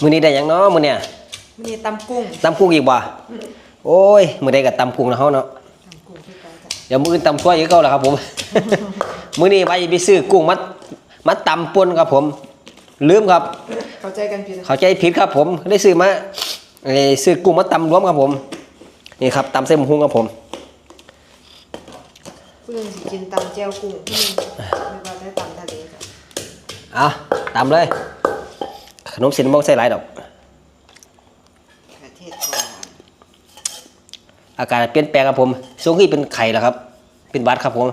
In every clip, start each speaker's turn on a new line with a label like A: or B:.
A: มื้อนี้ได้หยังเนาะมื้อเนี่ย
B: มีตำกุ้ง
A: ตำกุ้งอีกบ่โอ้ยมื้อใดก็ตำกุ้งนะเฮาเนาะ
B: ตำกุ้งที่เก่าจ้ะ
A: เดี๋ยวมื้ออื่นตำตัวอีกเก่าแล้วครับผม มื้อนี้ไปไปซื้อกุ้งมามาตำป่นครับผม ลืมครับ
B: เข้าใจกันผิด
A: เข้าใจผิดครับผมได้ซื้อมาเอ่อซื้อกุ้งมาตำรวมครับผม นี่ครับตำเส้นหมูหุ้งครับผม
B: ผู้หนึงสิกินตำแจ่วกุ้งผู้หนึงไม่ว่าได้ตำทะเลจ้ะ
A: เอาตำเลยข นมเส้นบ่ใส่หลายดอก
B: ประเทศก่อน
A: อากาศเปลี่ยนแปลงครับผมช่วงนี้เป็นไข่แล้วครับ เป็นหวัดครับผม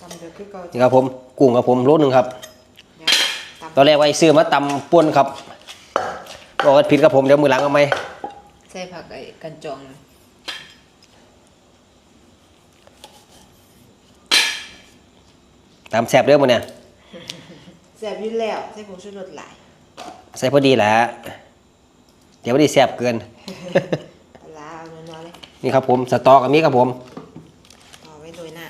B: ตำเดือดคือเก่า
A: นี่ครับผม กุ้งครับผมโลนึงครับ
B: เนี่ยต
A: ตอนแรกไว้ซื้อมาตำป่นครับบอกกันผิดครับผมเดี๋ยวมือหลังเอาไหม
B: ใส่ผักไอ้กันจอง
A: ตำแซ่บเด้อมื้อเนี่ย
B: แซ่บอยู่แล้วใส่ผงชูรสหลาย
A: ใส่พอดีแหละเดี๋ยวไม่ได้แซ่บเกิน
B: ปลาร้าเอาน้อยๆเลย
A: นี่ครับผมสตอกับมีครับผม
B: เอาไว้โรยหน้า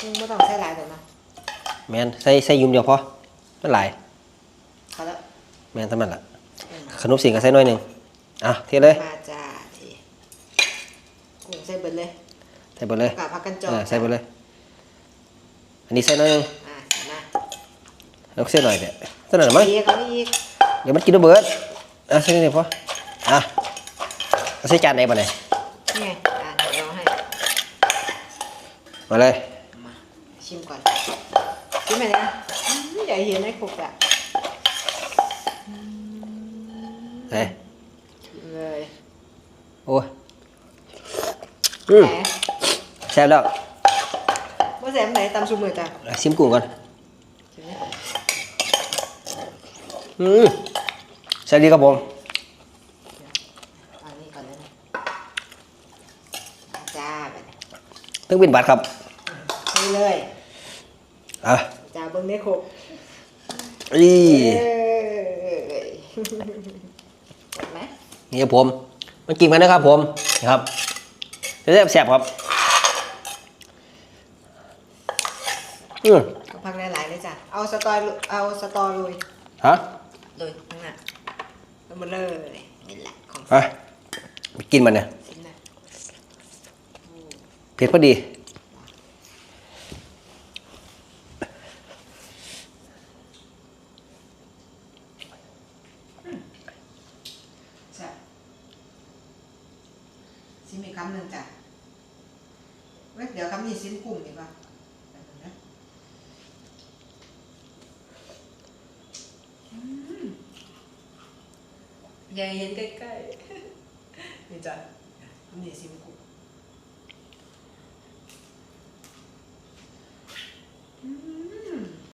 B: ซึ่งไม่ต้องใส่หลายตัวเนาะ
A: แมนใส่ใส่ยุ่มเดียวพอไม่หลาย
B: พอแล้ว
A: แมนเท่านั้นละขนมสิงก็ใส่หน้อยหนึ่ง อะเทเลย
B: มาจ้าทีกุ้งใส่เบิดเลย
A: ใส่ไปเลย
B: กับผักกันจอ
A: เองอใส่ไปเลย อันนี้ใส่หน้อยหนึง
B: อ่าใส่มา
A: แล้วก็ใส่หน่อยเดียวเท่านั้นมั้ง
B: อีกเอาอีก
A: เดี๋ยวมันกินระเบิดอะใส่นี่พออะเอาใส่จานไหนบ้างเนี่ย
B: นี่ไงอ่าเดี๋ยวเอาให้
A: มาเลย
B: มาชิมก่อน ชิมไหมนะอืมอย่าเห็นให้ครบอะ
A: ไหน
B: ชิมเลย
A: โอ้ยอืม
B: แหม
A: แซ่บแล้ว
B: ว่าแซมไหนตำซุปมือจ้ะ
A: อะชิมกุ้งก่อน
B: ชิมไหม
A: อืมแซ่บดีครับผม
B: เอานี่ก่อนเลยนะจ้าไปเลย
A: ตึ้งบินบาทครับ
B: นี่เลย
A: อะ
B: จ้าเบิ้งได้ครบ
A: อี
B: เอ้ยเห็นไหม
A: นี่ครับผม มันกินมานะครับผมนี่ครับแซ่บแซ่บครับอืม
B: เอาพักหลายๆเลยจ้ะ เอาสตอเอาสตอโรย
A: ฮะ
B: โรยข้างหน้าลงมาเลยนี่แหละของ
A: อะกินมันเนี่ย
B: ชิ้นนะ
A: เผ็ดพอดี
B: ซิมอีกคำหนึ่งจ้ะเว้ยเดี๋ยวคำนี้ซิมกลุ่มดีกว่าแป๊บนึงนะอืมอย่าเห็นใกล้ๆนี่จ้ะคำนี้ซิมกลุ่ม